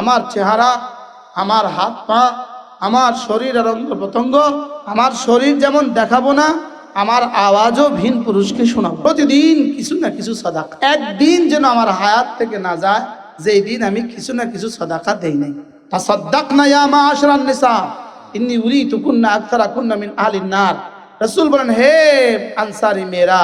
আমার চেহারা, আমার হাত পা, আমার শরীর আর অঙ্গ প্রত্যঙ্গ, আমার শরীর যেমন দেখাবো না, আমার আওয়াজও ভিন পুরুষকে শোনাবো। প্রতিদিন কিছু না কিছু সদাকা। একদিন যেন আমার হায়াত থেকে না যায়, যেই দিন আমি কিছু না কিছু সদাকা দেই নাই। তা সদ্দাক না ইয়া মা আশরান নিসা। ইন্নি উরি তুকুন্না আক্তারা কুন্না মিন আলিন নার। রসুল বলেন, হে আনসারি মেয়েরা,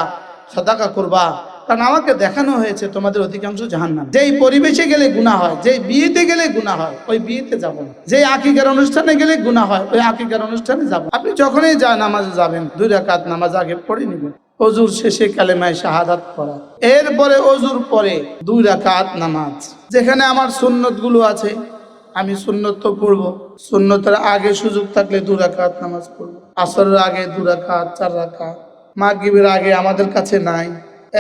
সদাকা করবা। কারণ আমাকে দেখানো হয়েছে তোমাদের অধিকাংশ জাহান্নাম। যেই পরিবেশে গেলে গুণা হয়, যেই বিয়েতে গেলে গুণা হয়, ওই বিয়েতে যাব না। যেই আকিকার অনুষ্ঠানে গেলে গুণা হয়, ওই আকিকার অনুষ্ঠানে যাব আপনি যখনই যা নামাজে যাবেন, দুই রাকাত নামাজ আগে পড়ে নিবেন। অজুর শেষে কালেমায় শাহাদাত পড়া। এরপরে অজুর পরে দুই রাকাত নামাজ। যেখানে আমার সুন্নতগুলো আছে, আমি সুন্নত তো পড়ব। সুন্নতের আগে সুযোগ থাকলে দু রাকাত নামাজ পড়ব। আসরের আগে দু রাকাত, চার রাকাত। মাগরিবের আগে আমাদের কাছে নাই।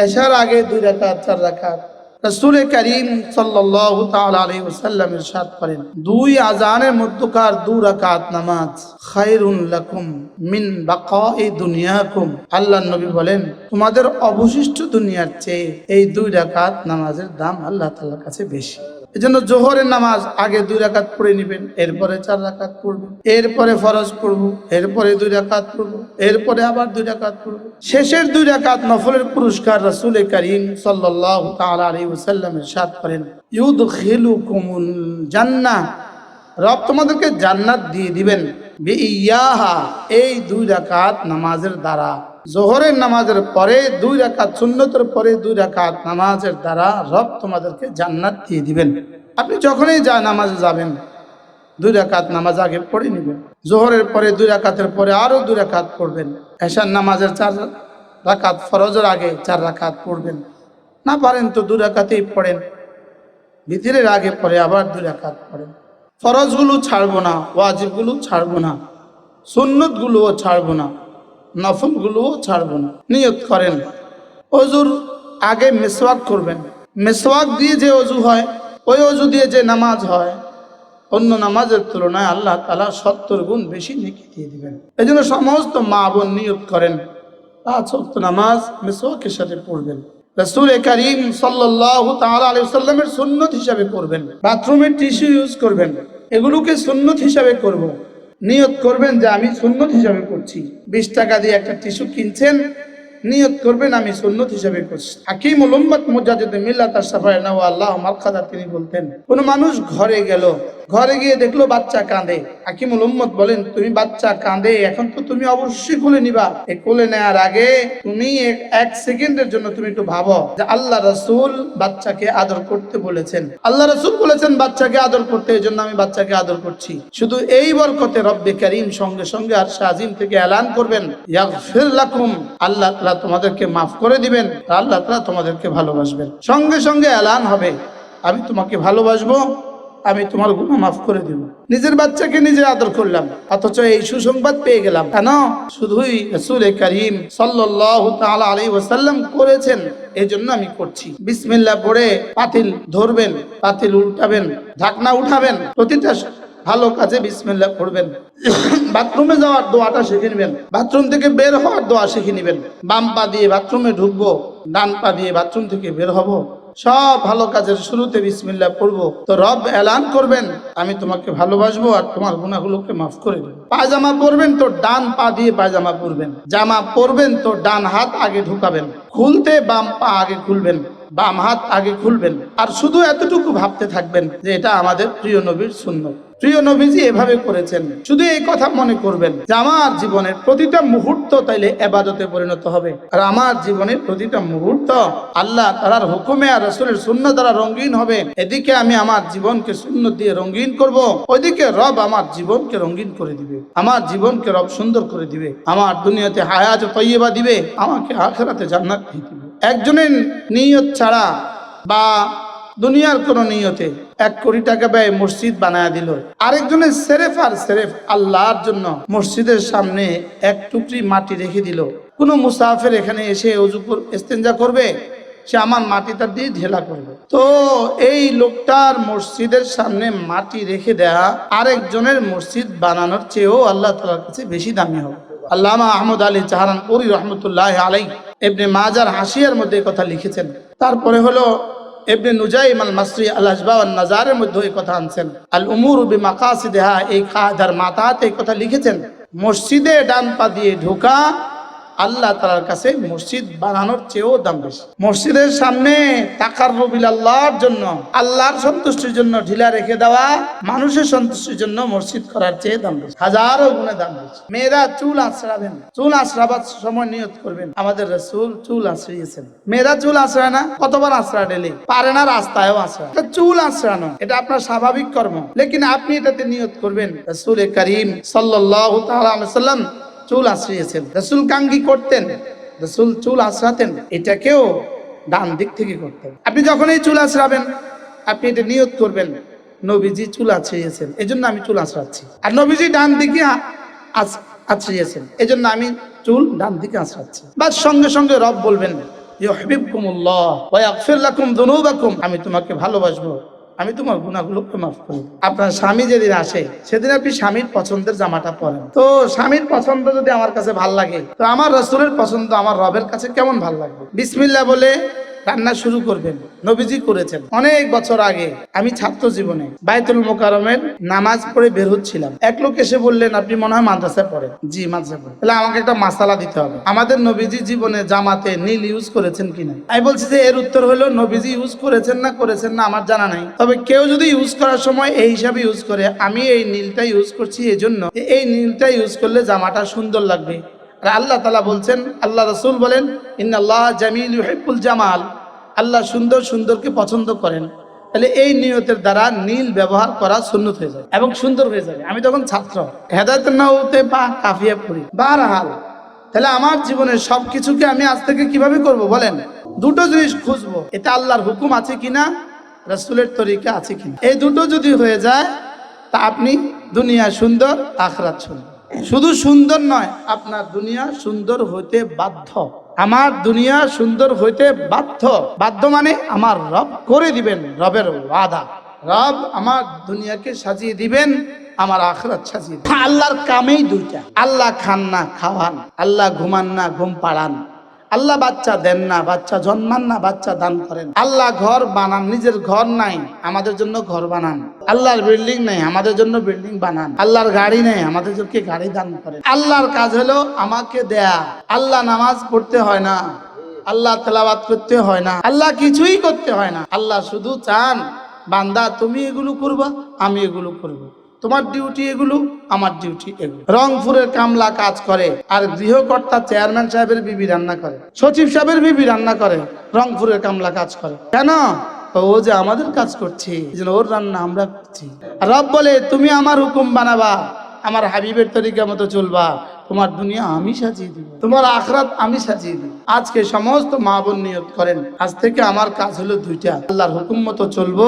এশার আগে দুই রাকাত, চার রাকাত। রসুল করিম সাল্লাল্লাহু তাআলা আলাইহি ওয়াসাল্লাম ইরশাদ করেন, দুই আজানের মধ্যকার দু রাকাত নামাজ, খায়রুন লাকুম মিন বাকাই দুনিয়াকুম। আল্লাহ নবী বলেন, তোমাদের অবশিষ্ট দুনিয়ার চেয়ে এই দুই রাকাত নামাজের দাম আল্লাহ তাল্লার কাছে বেশি। এজন্য জোহরের নামাজ আগে দুই রাকাত পড়ে নেবেন, এরপরে চার রাকাত পড়বেন এরপরে ফরজ পড়ব, এরপরে দুই রাকাত পড়ব, এরপরে আবার দুই রাকাত পড়ব। শেষের দুই রাকাত নফলের পুরস্কার রাসূল করিম সাল্লাল্লাহু তাআলা আলাইহি ওয়াসাল্লাম ইরশাদ করেন। ইউদখিলুকুমুল জান্নাহ রব তোমাদেরকে জান্নাত দিয়ে দিবেন। বিইয়াহা, এই দুই রাকাত নামাজের দ্বারা। জোহরের নামাজের পরে দুই রাকাত, সুন্নতের পরে দুই রাকাত নামাজের দ্বারা রব তোমাদেরকে জান্নাত দিয়ে দিবেন। আপনি যখনই যা নামাজে যাবেন, দুই রাকাত নামাজ আগে পড়ে নেবেন। জোহরের পরে দুই রাকাতের পরে আরও দুই রাকাত পড়বেন। এশার নামাজের চার রাকাত, ফরজের আগে চার রাকাত পড়বেন। না পারেন তো দুই রাকাতেই পড়েন। ভিতরের আগে পরে আবার দুই রাকাত পড়েন। ফরজগুলো ছাড়বো না, ওয়াজিবগুলো ছাড়বো না, সুন্নতগুলোও ছাড়বো না। নফলগুলোও ছাড়বো না নিয়ত করেন। অজুর আগে মেসওয়াক করবেন। মেসওয়াক দিয়ে যে অজু হয়, ওই অজু দিয়ে যে নামাজ হয়, অন্য নামাজের তুলনায় আল্লাহ তালা সত্তর গুণ বেশি নেকি দিয়ে দিবেন। এই জন্য সমস্ত মা বোন নিয়ত করেন। পাঁচ ওয়াক্ত নামাজ মেসওয়াকের সাথে পড়বেন। রসুল করিম আলাইহি সুন্নত হিসাবে করবেন বাথরুমের টিস্যু ইউজ করবেন। এগুলোকে সুন্নত হিসাবে করব। নিয়ত করবেন যে আমি সুন্নত হিসাবে করছি বিশ টাকা দিয়ে একটা টিস্যু কিনছেন, নিয়ত করবেন আমি সুন্নত হিসাবে করছি। হাকিম উম্মত মিল্লা তার সাফায় না আল্লাহ মারখাদা তিনি বলতেন, কোনো মানুষ ঘরে গেল ঘরে গিয়ে দেখল বাচ্চা কাঁদে। হাকিমুল উম্মত বলেন, তুমি বাচ্চা কাঁদে, এখন তো তুমি অবশ্যই কোলে নিবা। এই কোলে নেওয়ার আগে তুমি এক- সেকেন্ডের জন্য তুমি একটু ভাবো যে আল্লাহ রসুল বাচ্চাকে আদর করতে বলেছেন। আল্লাহ রসুল বলেছেন, বাচ্চাকে আদর করতে এই জন্য আমি বাচ্চাকে আদর করছি। শুধু এই বরকতে রব্বে করিম সঙ্গে সঙ্গে আর শাহিম থেকে এলান করবেন আল্লাহ তাআলা তোমাদেরকে মাফ করে দিবেন আল্লাহ তাআলা তোমাদেরকে ভালোবাসবেন। সঙ্গে সঙ্গে এলান হবে, আমি তোমাকে ভালোবাসবো আমি তোমার গুণা মাফ করে দিব। নিজের বাচ্চাকে নিজে আদর করলাম, অথচ এই সুসংবাদ পেয়ে গেলাম। কেন? শুধুই রসুল করিম সাল্লাল্লাহু তাআলা করেছেন এই জন্য আমি করছি। বিসমিল্লাহ পড়ে পাতিল ধরবেন, পাতিল উল্টাবেন, ঢাকনা উঠাবেন, প্রতিটা ভালো কাজে বিসমিল্লাহ পড়বেন। বাথরুমে যাওয়ার দোয়াটা শিখে নেবেন, বাথরুম থেকে বের হওয়ার দোয়া শিখে নেবেন। বাম পা দিয়ে বাথরুমে ঢুকবো, ডান পা দিয়ে বাথরুম থেকে বের হব। সব ভালো কাজের শুরুতে বিসমিল্লা পড়ব। তো রব এলান করবেন, আমি তোমাকে ভালোবাসবো আর তোমার গুণাগুলোকে মাফ করে দেবো। পায়জামা পরবেন তো ডান পা দিয়ে পায়জামা পরবেন। জামা পরবেন তো ডান হাত আগে ঢুকাবেন। খুলতে বাম পা আগে খুলবেন। বাম হাত আগে খুলবেন আর শুধু এতটুকু ভাবতে থাকবেন যে এটা আমাদের প্রিয় নবীর শূন্য প্রিয় নবীজি এভাবে করেছেন। শুধু এই কথা মনে করবেন যে আমার জীবনের প্রতিটা মুহূর্ত তাইলে এবাদতে পরিণত হবে। আর আমার জীবনের প্রতিটা মুহূর্ত আল্লাহ তালার হুকুমে আর রসুলের শূন্য দ্বারা রঙিন হবে। এদিকে আমি আমার জীবনকে শূন্য দিয়ে রঙিন করব, ওইদিকে রব আমার জীবনকে রঙিন করে দিবে। আমার জীবনকে রব সুন্দর করে দিবে। আমার দুনিয়াতে হায়াত তৈবা দিবে। আমাকে আখেরাতে জান্নাত দিয়ে দিবে। একজনের নিয়ত ছাড়া বা দুনিয়ার কোন নিয়তে এক কোটি টাকা ব্যয় মসজিদ বানায় দিল। আরেকজনের সেরেফ আর সেরেফ আল্লাহর জন্য মসজিদের সামনে এক টুকরি মাটি রেখে দিল। কোন মুসাফের এখানে এসে অজু ইস্তেঞ্জা করবে? সে আমার মাটিটা দিয়ে ঢেলা করবে। তো এই লোকটার মসজিদের সামনে মাটি রেখে দেয়া আরেকজনের মসজিদ বানানোর চেয়েও আল্লাহ তালার কাছে বেশি দামি হবে। আল্লামা আহমদ আলী চাহারান পুরি রহমতুল্লাহ আলাই এমনি মাজার হাসিয়ার মধ্যে কথা লিখেছেন। তারপরে হলো এমনি নুজাইম আল মাসরি আল নাজারের মধ্যে এই কথা আনছেন। আল উমুর বি মাকাসিদেহা এই খাদার মাতাতে এই কথা লিখেছেন, মসজিদে ডান পা দিয়ে ঢোকা আল্লাহ তালার কাছে মসজিদ বানানোর চেয়েও দাম বেশি। মসজিদের সামনে টাকার রবিল আল্লাহর জন্য, আল্লাহর সন্তুষ্টির জন্য ঢিলা রেখে দেওয়া, মানুষের সন্তুষ্টির জন্য মসজিদ করার চেয়ে দাম বেশি। হাজারো গুণে দাম বেশি। মেয়েরা চুল আঁচড়াবেন চুল আঁচড়াবার সময় নিয়ত করবেন। আমাদের রসুল চুল আঁচড়িয়েছেন। মেয়েরা চুল আঁচড়ায় না, কতবার আঁচড়া ডেলি? পারে না, রাস্তায়ও আঁচড়া চুল আঁচড়ানো, এটা আপনার স্বাভাবিক কর্ম। লেকিন আপনি এটাতে নিয়ত করবেন। রসুল করিম সাল্লাহ সাল্লাম চুল আশ্রিয়েছেন। রসুল কাঙ্গি করতেন, রসুল চুল আশ্রাতেন, এটাকেও ডান দিক থেকে করতেন। আপনি যখন এই চুল আশ্রাবেন, আপনি এটা নিয়ত করবেন, নবীজি চুল আছড়িয়েছেন এই জন্য আমি চুল আশ্রাচ্ছি। আর নবীজি ডান দিকে আছড়িয়েছেন এই জন্য আমি চুল ডান দিকে আশ্রাচ্ছি। বাস সঙ্গে সঙ্গে রব বলবেন আমি তোমাকে ভালোবাসবো আমি তোমার গুণাগুলোকে মাফ করি। আপনার স্বামী যেদিন আসে, সেদিন আপনি স্বামীর পছন্দের জামাটা পরেন। তো স্বামীর পছন্দ যদি আমার কাছে ভালো লাগে, তো আমার রসুলের পছন্দ আমার রবের কাছে কেমন ভালো লাগবে? বিসমিল্লা বলে রান্না শুরু করবেন, নবীজি করেছেন। অনেক বছর আগে আমি ছাত্র জীবনে বায়তুল মোকারমের নামাজ পড়ে বের হচ্ছিলাম। এক লোক এসে বললেন, আপনি মনে হয় মাদ্রাসায় পড়েন? জি, মাদ্রাসায় পড়েন তাহলে আমাকে একটা মাসালা দিতে হবে। আমাদের নবীজি জীবনে জামাতে নীল ইউজ করেছেন কিনা? আমি বলছি যে, এর উত্তর হলো, নবীজি ইউজ করেছেন না করেছেন না, আমার জানা নাই। তবে কেউ যদি ইউজ করার সময় এই হিসাবে ইউজ করে, আমি এই নীলটা ইউজ করছি এই জন্য এই নীলটা ইউজ করলে জামাটা সুন্দর লাগবে। আর আল্লাহ তালা বলছেন, আল্লাহ রসুল বলেন, ইন্নাল্লাহ জামিল ইউহিব্বুল জামাল। আল্লাহ সুন্দর সুন্দরকে পছন্দ করেন, তাহলে এই নিয়তের দ্বারা নীল ব্যবহার করা সুন্নত হয়ে যাবে এবং সুন্দর হয়ে যাবে। আমি তখন ছাত্র। হেদায়ত নাউতে বা কাফিয়া পড়ি। বারহাল, তাহলে আমার জীবনের সব কিছুকে আমি আজ থেকে কীভাবে করব বলেন? দুটো জিনিস খুঁজবো এটা আল্লাহর হুকুম আছে কিনা, রসুলের তরিকা আছে কিনা। এই দুটো যদি হয়ে যায়, তা আপনি দুনিয়া সুন্দর, আখরাত শুধু সুন্দর নয়, আপনার দুনিয়া সুন্দর হইতে বাধ্য। আমার দুনিয়া সুন্দর হইতে বাধ্য। বাধ্য মানে আমার রব করে দিবেন, রবের ওয়াদা। রব আমার দুনিয়াকে সাজিয়ে দিবেন, আমার আখরাত সাজিয়ে আল্লাহর কামেই দুইটা। আল্লাহ খান না, খাওয়ান। আল্লাহ ঘুমান না, ঘুম পাড়ান। আল্লাহ বাচ্চা দেন না, বাচ্চা জন্মান না, বাচ্চা দান করেন। আল্লাহ ঘর বানান, নিজের ঘর নাই, আমাদের জন্য ঘর বানান। আল্লাহর বিল্ডিং নেই, আমাদের জন্য বিল্ডিং বানান। আল্লাহর গাড়ি নেই, আমাদের জন্য গাড়ি দান করেন। আল্লাহর কাজ হলো আমাকে দেয়া। আল্লাহ নামাজ পড়তে হয় না, আল্লাহ তেলাবাদ করতে হয় না, আল্লাহ কিছুই করতে হয় না। আল্লাহ শুধু চান, বান্দা, তুমি এগুলো করবা, আমি এগুলো করব। তোমার ডিউটি এগুলো, আমার ডিউটি এগুলো। রংপুরের কামলা কাজ করে, আর গৃহকর্তা চেয়ারম্যান সাহেবের বিবি রান্না করে, সচিব সাহেবের বিবি রান্না করে, রংপুরের কামলা কাজ করে। কেন? ও যে আমাদের কাজ করছে ওর রান্না আমরা করছি। রব বলে, তুমি আমার হুকুম বানাবা, আমার হাবিবের তরিকা মতো চলবা, তোমার দুনিয়া আমি সাজিয়ে দিব, তোমার আখরাত আমি সাজিয়ে দিব। আজকে সমস্ত মা বোন নিয়ত করেন, আজ থেকে আমার কাজ হলো দুইটা, আল্লাহর হুকুম মতো চলবো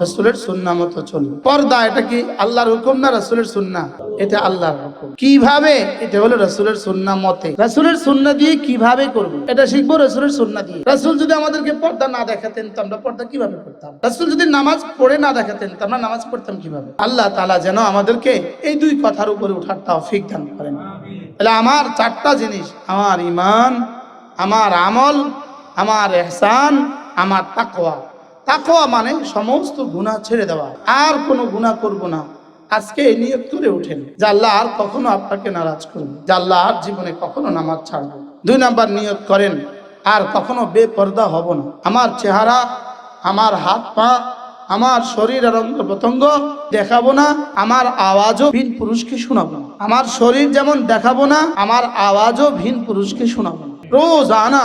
রসুলের সুন্না মতো চলবে পর্দা, এটা কি আল্লাহর হুকুম না রসুলের সুন্না? এটা আল্লাহর হুকুম। কীভাবে? এটা হলো রসুলের সুন্না মতে। রসুলের সুন্না দিয়ে কীভাবে করব? এটা শিখব রসুলের সুন্না দিয়ে। রসুল যদি আমাদেরকে পর্দা না দেখাতেন, তো আমরা পর্দা কীভাবে করতাম? রসুল যদি নামাজ পড়ে না দেখাতেন, তো আমরা নামাজ পড়তাম কীভাবে? আল্লাহ তালা যেন আমাদেরকে এই দুই কথার উপরে উঠার তৌফিক দান করেন। তাহলে আমার চারটা জিনিস, আমার ইমান আমার আমল, আমার এহসান, আমার তাকওয়া। তাকওয়া মানে সমস্ত গুনাহ ছেড়ে দেওয়া। আর কোনো গুনাহ করব না। আজকে এই নিয়ত করে ওঠেন, যে আল্লাহ আর কখনো আপনাকে নারাজ করব যে আল্লাহ আর জীবনে কখনো নামাজ ছাড়বো দুই নাম্বার নিয়ত করেন, আর কখনো বেপর্দা হব না। আমার চেহারা, আমার হাত পা, আমার শরীর আর অঙ্গ প্রত্যঙ্গ দেখাবো না। আমার আওয়াজও ভিন পুরুষকে শোনাবো না। আমার শরীর যেমন দেখাবো না, আমার আওয়াজও ভিন পুরুষকে শোনাবো না। রোজানা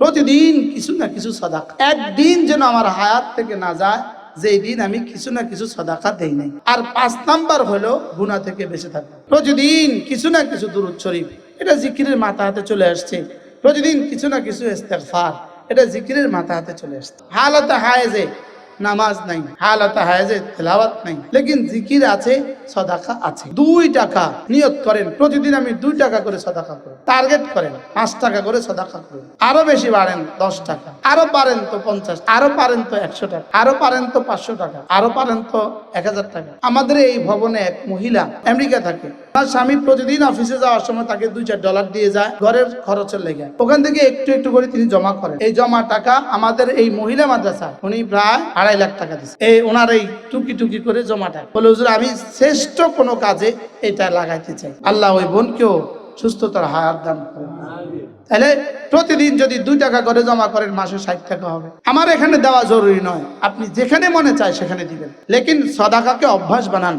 প্রতিদিন কিছু না কিছু সদাকা। একদিন যেন আমার হায়াত থেকে না যায় যে দিন আমি কিছু না কিছু সদাকা দেই নাই। আর পাঁচ নাম্বার হলো গুণা থেকে বেঁচে থাকব প্রতিদিন কিছু না কিছু দূর শরীফ, এটা জিকিরের মাথা হাতে চলে আসছে। প্রতিদিন কিছু না কিছু এস্তেফার এটা জিকিরের মাথা হাতে চলে আসছে। হালতে হায় যে নামাজ নাই, হালাত হায়াজে তেলাওয়াত নাই, লেকিন জিকির আছে, সদাকা আছে। দুই টাকা নিয়ত করেন, প্রতিদিন আমি দুই টাকা করে সদাকা করি, টার্গেট করেন, পাঁচ টাকা করে সদাকা করেন আরও বেশি বাড়েন, দশ টাকা। আরও পারেন তো পঞ্চাশ, আরও পারেন তো একশো টাকা, আরও পারেন তো পাঁচশো টাকা, আরও পারেন তো এক হাজার টাকা। আমাদের এই ভবনে এক মহিলা আমেরিকা থাকে তার স্বামী প্রতিদিন অফিসে যাওয়ার সময় তাকে দুই চার ডলার দিয়ে যায় ঘরের খরচের লেগে। ওখান থেকে একটু একটু করে তিনি জমা করেন। এই জমা টাকা আমাদের এই মহিলা মাদ্রাসা, উনি প্রায় আড়াই লাখ টাকা দিচ্ছে এই ওনার এই টুকি টুকি করে জমা টাকা বলে, হুজুর, আমি শ্রেষ্ঠ কোনো কাজে এটা লাগাইতে চাই। আল্লাহ ওই বোনকেও সুস্থতার হায়ার দান করেন। তাহলে প্রতিদিন যদি দুই টাকা করে জমা করেন, মাসে ষাট টাকা হবে। আমার এখানে দেওয়া জরুরি নয়। আপনি যেখানে মনে চায় সেখানে দিবেন। লেকিন সদাকাকে অভ্যাস বানান।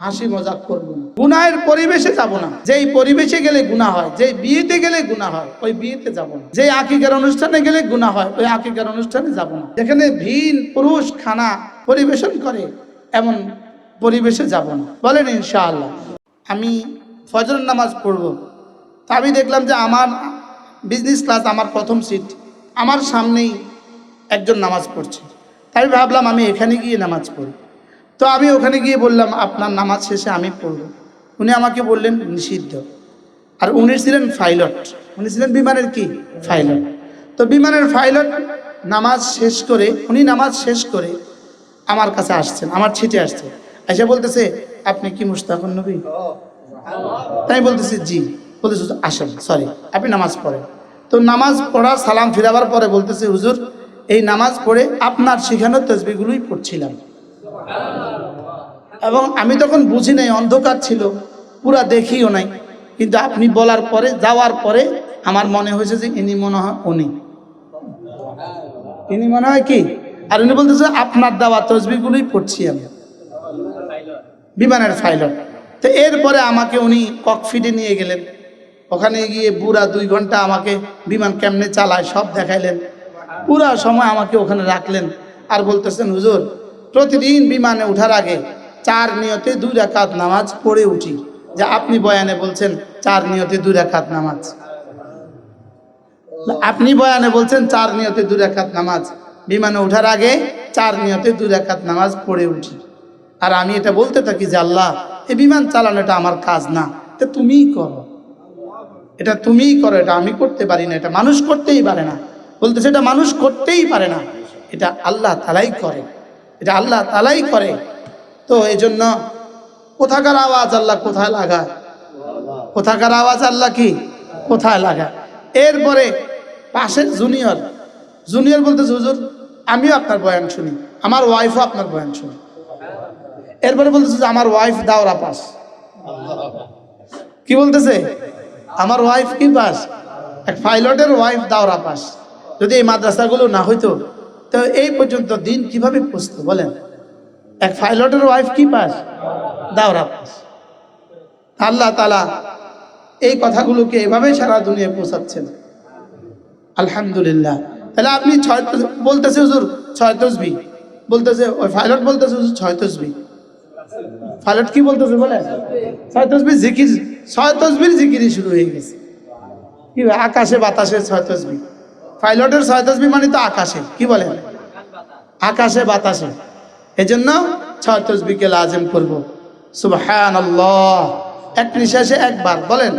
হাসি মজাক করব না। গুনাহের পরিবেশে যাব না। যেই পরিবেশে গেলে গুনাহ হয়, যেই বিয়েতে গেলে গুনাহ হয়, ওই বিয়েতে যাব না। যেই আকিকার অনুষ্ঠানে গেলে গুনাহ হয়, ওই আকিকার অনুষ্ঠানে যাব না। যেখানে ভিন পুরুষ খানা পরিবেশন করে, এমন পরিবেশে যাব না। বলেন ইনশাআল্লাহ। আমি ফজরের নামাজ পড়ব। তা আমি দেখলাম যে আমার বিজনেস ক্লাস আমার প্রথম সিট আমার সামনেই একজন নামাজ পড়ছে। তাই ভাবলাম আমি এখানে গিয়ে নামাজ পড়ি। তো আমি ওখানে গিয়ে বললাম, আপনার নামাজ শেষে আমি পড়ব। উনি আমাকে বললেন, নিষিদ্ধ। আর উনি ছিলেন ফাইলট উনি ছিলেন বিমানের কি? ফাইলট তো বিমানের ফাইলট নামাজ শেষ করে, উনি নামাজ শেষ করে আমার কাছে আসছেন, আমার ছিটে আসছে। এসে বলতেছে, আপনি কি মুস্তাকুন নবী? তাই বলতেছি, জি। বলতেছে, আসেন সরি আপনি নামাজ পড়েন। তো নামাজ পড়ার সালাম ফিরাবার পরে বলতেছে, হুজুর, এই নামাজ পড়ে আপনার শেখানো তসবিগুলোই পড়ছিলাম। এবং আমি তখন বুঝি নাই, অন্ধকার ছিল, পুরা দেখিও নাই। কিন্তু আপনি বলার পরে, যাওয়ার পরে আমার মনে হয়েছে যে ইনি মনে হয় উনি। ইনি মনে হয় কি? আর উনি বলতেছে, আপনার দেওয়া তসবিগুলোই পড়ছি আমি। বিমানের ফাইলট তো এরপরে আমাকে উনি ককফিটে নিয়ে গেলেন। ওখানে গিয়ে বুড়া দুই ঘণ্টা আমাকে বিমান কেমনে চালায় সব দেখাইলেন। পুরা সময় আমাকে ওখানে রাখলেন। আর বলতেছেন, হুজুর প্রতিদিন বিমানে উঠার আগে চার নিয়তে দুই রাকাত নামাজ পড়ে উঠি। যে আপনি বয়ানে বলছেন চার নিয়তে দুই রাকাত নামাজ। আপনি বয়ানে বলছেন চার নিয়তে দুই রাকাত নামাজ। বিমানে উঠার আগে চার নিয়তে দুই রাকাত নামাজ পড়ে উঠি। আর আমি এটা বলতে থাকি যে আল্লাহ, এই বিমান চালানোটা আমার কাজ না। এটা তুমিই করো। এটা তুমিই করো, এটা আমি করতে পারি না, এটা মানুষ করতেই পারে না। বলতে সেটা মানুষ করতেই পারে না। এটা আল্লাহ তালাই করে। এটা আল্লাহ তালাই করে। তো এই জন্য কোথাকার আওয়াজ আল্লাহ কোথায় লাগায়? কোথাকার আওয়াজ আল্লাহ কি? কোথায় লাগায়? এরপরে পাশের জুনিয়র জুনিয়র বলতে হুজুর, আমিও আপনার বয়ান শুনি। আমার ওয়াইফও আপনার বয়ান শুনি। এরপরে বলতেছে যে আমার ওয়াইফ দাওরা পাস। কি বলতেছে? আমার ওয়াইফ কি পাস? এক পাইলটের ওয়াইফ দাওরা পাস। যদি এই মাদ্রাসাগুলো না হইতো তো এই পর্যন্ত দিন কীভাবে পৌঁছতো বলেন? এক পাইলটের ওয়াইফ কি পাস? দাওরা পাস। আল্লাহ তালা এই কথাগুলোকে এভাবে সারা দুনিয়ায় পৌঁছাচ্ছেন। আলহামদুলিল্লাহ। তাহলে আপনি ছয় বলতেছে হুজুর, ছয় তসবি। বলতেছে, ওই পাইলট বলতেছে হুজুর, ছয় তসবি। পাইলট কি বলতেছে বলে? ছয় তসবি জিকির, ছয় তসবির জিকিরই শুরু হয়ে গেছে। কি আকাশে বাতাসে ছয় তসবি। পাইলটের ছয় তসবি মানে তো আকাশে, কি বলেন আকাশে, বাতাসে। এজন্য ছয় তসবিকে লাজেম করব। সুবহান এক নিঃশ্বাসে একবার, বলেন।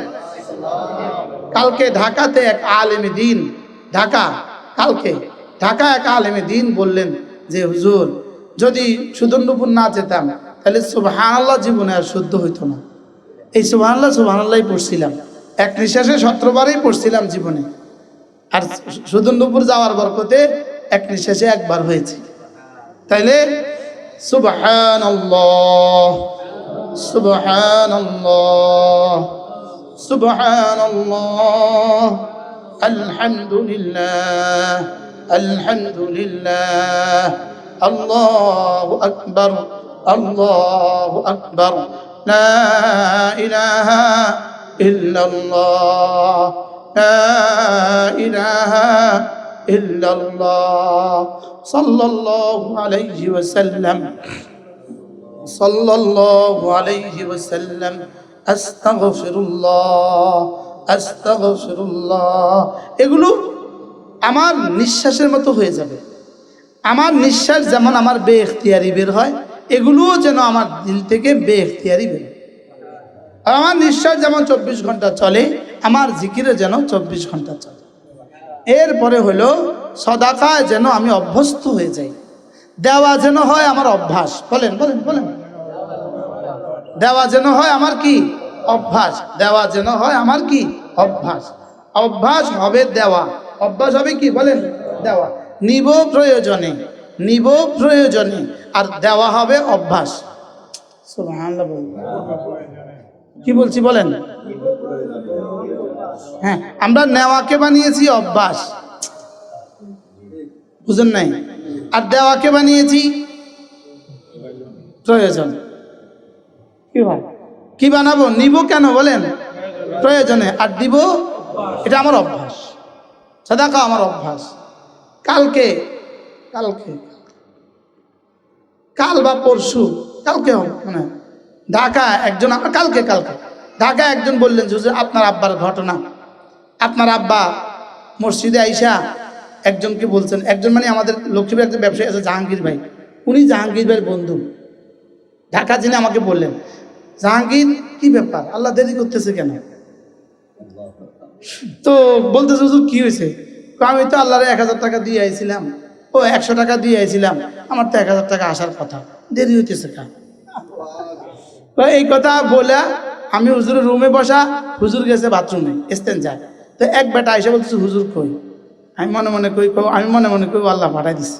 কালকে ঢাকাতে এক আলেমে দিন, ঢাকা, কালকে। ঢাকা এক আলেমে দিন বললেন যে, হুজুর, যদি সুদণ্ডপুর না যেতাম, তাহলে সুবহানাল্লাহ জীবনে আর শুদ্ধ হইতো না। এই সুবহানাল্লাহ সুবহানাল্লাহ পড়ছিলাম। এক নিঃশ্বাসে সতেরোবারই পড়ছিলাম জীবনে। আর সুদুল্লুপুর যাওয়ার বরকতে এক নিঃশ্বাসে একবার হয়েছে। তাইলে সুবহান সুবহান সুবহান আলহামদুলিল্লাহ আলহামদুলিল্লাহ, আল্লাহ আকবর আল্লাহ আকবর, লা ইলাহা ইল্লাল্লাহ لا إله إلا الله لا إله إلا الله صلى الله عليه وسلم صلى الله عليه وسلم أستغفر الله أستغفر الله এগুলো আমার নিঃশ্বাসের মতো হয়ে যাবে আমার নিঃশ্বাস যেমন আমার বে এখতিয়ারি বের হয় এগুলোও যেন আমার দিল থেকে বে এখতিয়ারি বের হয়। আর আমার নিঃশ্বাস যেমন চব্বিশ ঘন্টা চলে আমার জিকিরে যেন চব্বিশ ঘণ্টা চলে। এরপরে হলো, সদাকায় যেন আমি অভ্যস্ত হয়ে যাই। দেওয়া যেন হয় আমার অভ্যাস। বলেন বলেন বলেন। দেওয়া যেন হয় আমার কি? অভ্যাস। দেওয়া যেন হয় আমার কি? অভ্যাস। অভ্যাস হবে দেওয়া। অভ্যাস হবে কি? বলেন, দেওয়া। নিব প্রয়োজনে। নিব প্রয়োজনে। আর দেওয়া হবে অভ্যাস। কি বলছি বলেন? হ্যাঁ আমরা নেওয়াকে বানিয়েছি অভ্যাস। বুঝেন নাই? আর দেওয়াকে বানিয়েছি প্রয়োজন। কি হয় কি বানাবো? নিব কেন বলেন? প্রয়োজনে। আর দিব? এটা আমার অভ্যাস। সাদাকা আমার অভ্যাস। কালকে কালকে কাল বা পরশু কালকে মানে ঢাকা একজন আমার কালকে কালকে। ঢাকা একজন বললেন যে আপনার আব্বার ঘটনা। আপনার আব্বা মসজিদে আইসা একজনকে বলছেন, একজন মানে আমাদের লক্ষ্মীপুর একজন ব্যবসায়ী আছে, জাহাঙ্গীর ভাই। উনি জাহাঙ্গীর ভাইয়ের বন্ধু। ঢাকা যিনি আমাকে বললেন, জাহাঙ্গীর, কি ব্যাপার? আল্লাহ দেরি করতেছে কেন? তো বলতেছে, হুজুর, কি হয়েছে? আমি তো আল্লাহরে এক হাজার টাকা দিয়ে আইছিলাম। ও একশো টাকা দিয়ে আইছিলাম। আমার তো এক হাজার টাকা আসার কথা। দেরি হইতেছে তো এই কথা বলে আমি হুজুরের রুমে বসা, হুজুর গেছে বাথরুমে স্টেন যায়। তো এক বেটা এসে বলতেছে, হুজুর কই? আমি মনে মনে কই আমি মনে মনে কই আল্লাহ পাঠাই দিছে।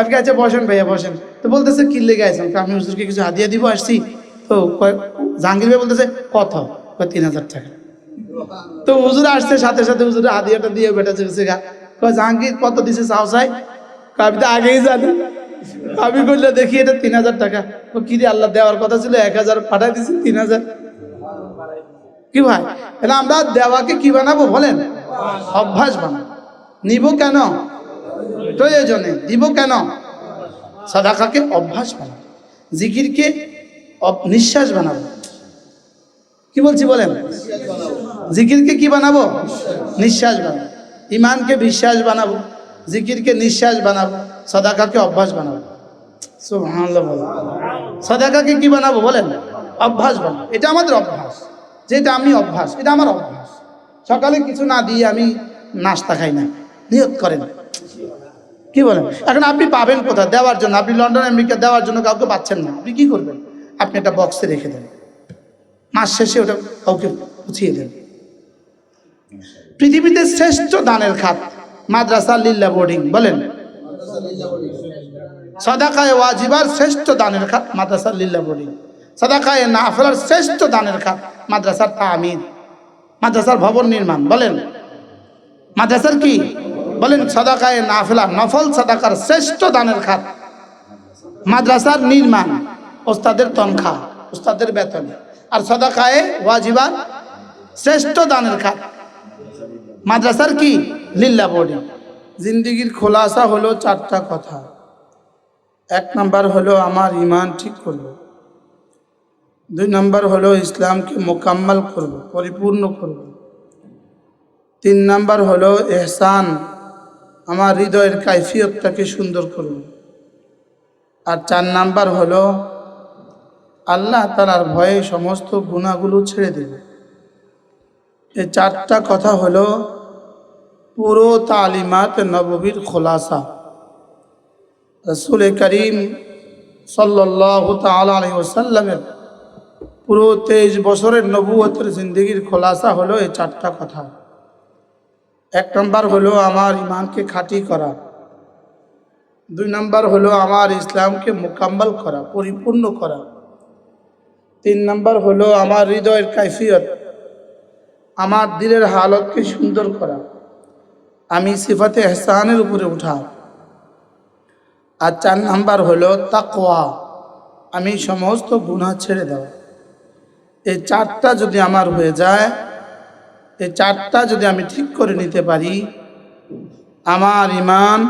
আজকে আছে বসেন ভাইয়া, বসেন। তো বলতেছে, কি লেগে আছেন আমি হুজুরকে কিছু হাদিয়া দিব, আসছি। তো জাহাঙ্গীর ভাই বলতেছে, কত? তিন হাজার টাকা। তো হুজুর আসছে, সাথে সাথে হুজুর হাদিয়াটা দিয়ে বেটা চেয়েছে গা। জাহাঙ্গীর, কত দিছে চাও চাই? আমি তো আগেই জানি। আমি করলে দেখি, এটা তিন হাজার টাকা। ও, কি রে, আল্লাহ দেওয়ার কথা ছিল, এক হাজার পাঠাই দিছি তিন হাজার। কি ভাই? এটা আমরা দেওয়াকে কি বানাবো বলেন? অভ্যাস বানাবো। নিব কেন? প্রয়োজনে। দিব কেন? সাদাকাকে অভ্যাস বানাবো। জিকিরকে নিঃশ্বাস বানাবো। কি বলছি বলেন? জিকিরকে কি বানাবো? নিঃশ্বাস বানাবো। ইমানকে বিশ্বাস বানাবো। জিকিরকে নিঃশ্বাস বানাবো। সদাকাকে অভ্যাস বানাবো। সদাকাকে কি বানাবো বলেন? অভ্যাস বানাবো। এটা আমাদের অভ্যাস। যেটা আমি অভ্যাস, এটা আমার অভ্যাস। সকালে কিছু না দিয়ে আমি নাস্তা খাই না। নিয়ত করেন। কি বলেন? এখন আপনি পাবেন কোথায়? দেওয়ার জন্য। আপনি লন্ডন, আমেরিকা দেওয়ার জন্য কাউকে পাচ্ছেন না। আপনি কি করবেন? আপনি একটা বক্সে রেখে দেন। মাস শেষে ওটা কাউকে পুছিয়ে দেন। পৃথিবীতে শ্রেষ্ঠ দানের খাত মাদ্রাসা লিল্লা বোর্ডিং। বলেন। সদাকায় ওয়াজিবার শ্রেষ্ঠ দানের খাত, মাদ্রাসা লিল্লা বোর্ডিং সদাকায় নাফলার শ্রেষ্ঠ দানের খাত, মাদ্রাসার তামিদ মাদ্রাসার ভবন নির্মাণ, বলেন। মাদ্রাসার কি? বলেন, সদাকায় নাফলা নফল সদাকার শ্রেষ্ঠ দানের খাত। মাদ্রাসার নির্মাণ, ওস্তাদের তনখা, ওস্তাদের বেতন। আর সদাকায়ে ওয়াজিবার শ্রেষ্ঠ দানের খাত। মাদ্রাসার কি? লিল্লা বোর্ডিং জিন্দিগির খোলাসা হলো চারটা কথা। এক নাম্বার হলো আমার ইমান ঠিক করব। দুই নাম্বার হলো ইসলামকে মোকাম্মল করব, পরিপূর্ণ করব। তিন নাম্বার হলো এহসান, আমার হৃদয়ের কাইফিয়তটাকে সুন্দর করব। আর চার নাম্বার হলো আল্লাহ তালার ভয়ে সমস্ত গুণাগুলো ছেড়ে দেবে। এই চারটা কথা হলো পুরো তালিমাত নববীর খোলাসা। রসুল করিম সাল্লাহ তালি ওসাল্লামের পুরো তেইশ বছরের নবুয়তের জিন্দগির খোলাসা হলো এই চারটা কথা। এক নম্বর হলো আমার ইমানকে খাঁটি করা। দুই নম্বর হলো আমার ইসলামকে মোকাম্মল করা, পরিপূর্ণ করা। তিন নম্বর হলো আমার হৃদয়ের কাইফিয়ত, আমার দিলের হালতকে সুন্দর করা। আমি সিফাতে এহসানের উপরে উঠা। আর চার নাম্বার হলো তাকওয়া। আমি সমস্ত গুনাহ ছেড়ে দেওয়া এই চারটা যদি আমার হয়ে যায়, এই চারটা যদি আমি ঠিক করে নিতে পারি, আমার ইমান,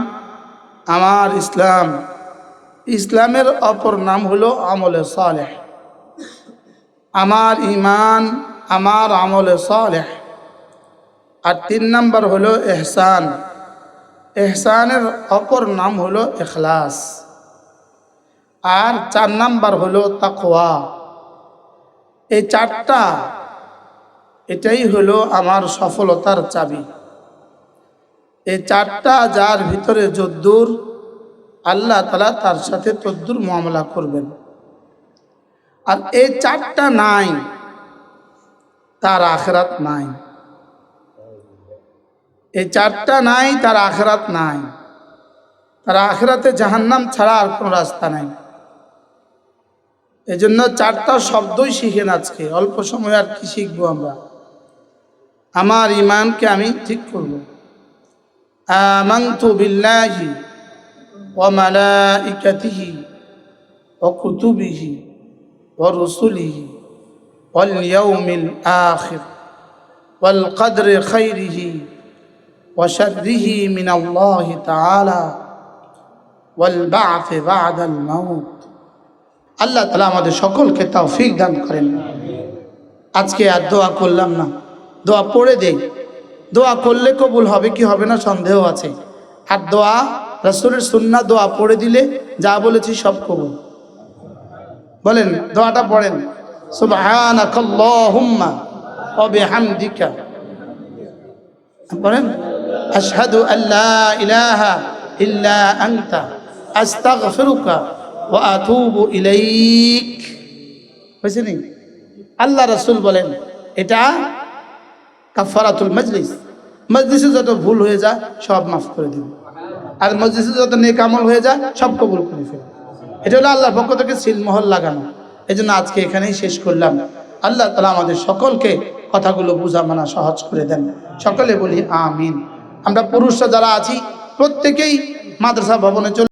আমার ইসলাম, ইসলামের অপর নাম হলো আমলে সালেহ। আমার ইমান, আমার আমলে সালেহ। আর তিন নাম্বার হলো এহসান। এহসানের অপর নাম হলো এখলাস। আর চার নাম্বার হলো তাকওয়া। এই চারটা, এটাই হলো আমার সফলতার চাবি। এই চারটা যার ভিতরে যদ্দুর, আল্লাহ তালা তার সাথে তদ্দুর মামলা করবেন। আর এই চারটা নাই, তার আখরাত নাই। এই চারটা নাই, তার আখরাত নাই। তার আখরাতে জাহান্নাম ছাড়া আর কোনো রাস্তা নাই। এই জন্য চারটা শব্দই শিখেন আজকে। অল্প সময় আর কি শিখব আমরা? আমার ইমানকে আমি ঠিক করব। আমান্তু বিল্লাহি ওয়া মালাইকাতিহি ওয়া কুতুবিহি ওয়া রুসুলিহি ওয়াল ইয়াউমিল আখির ওয়াল কদরি খাইরিহি মিন আল্লাহ তাআলা ওয়াল বা'থ বা'দাল মাউত আল্লাহ তালা আমাদের সকলকে তৌফিক দান করেন। আজকে আর দোয়া করলাম না। দোয়া পড়ে দেই। দোয়া করলে কবুল হবে কি হবে না সন্দেহ আছে। আর দোয়া, রসুলের সুন্না দোয়া পড়ে দিলে যা বলেছি সব কবুল। বলেন, দোয়াটা পড়েন। সুবহানাকাল্লাহুম্মা ওয়া বিহামদিকা। পড়েন? আশহাদু আল্লা ইলাহা ইল্লা আনতা, আস্তাগফিরুকা ওয়া আতুবু ইলাইক। হয়েছে নি? আল্লাহ রাসূল বলেন, এটা কাফারাতুল মজলিস। মজলিসে যত ভুল হয়ে যায় সব মাফ করে দিবে। আর মজলিসে যত নেক আমল হয়ে যায় সব কবুল করে ফেলে। এটা হলো আল্লাহর পক্ষ থেকে সিলমোহর লাগানো। এই জন্য আজকে এখানেই শেষ করলাম। আল্লাহ তালা আমাদের সকলকে কথাগুলো বোঝা মানা সহজ করে দেন। সকলে বলি আমিন। আমরা পুরুষরা যারা আছি প্রত্যেকেই মাদ্রাসা ভবনে চলে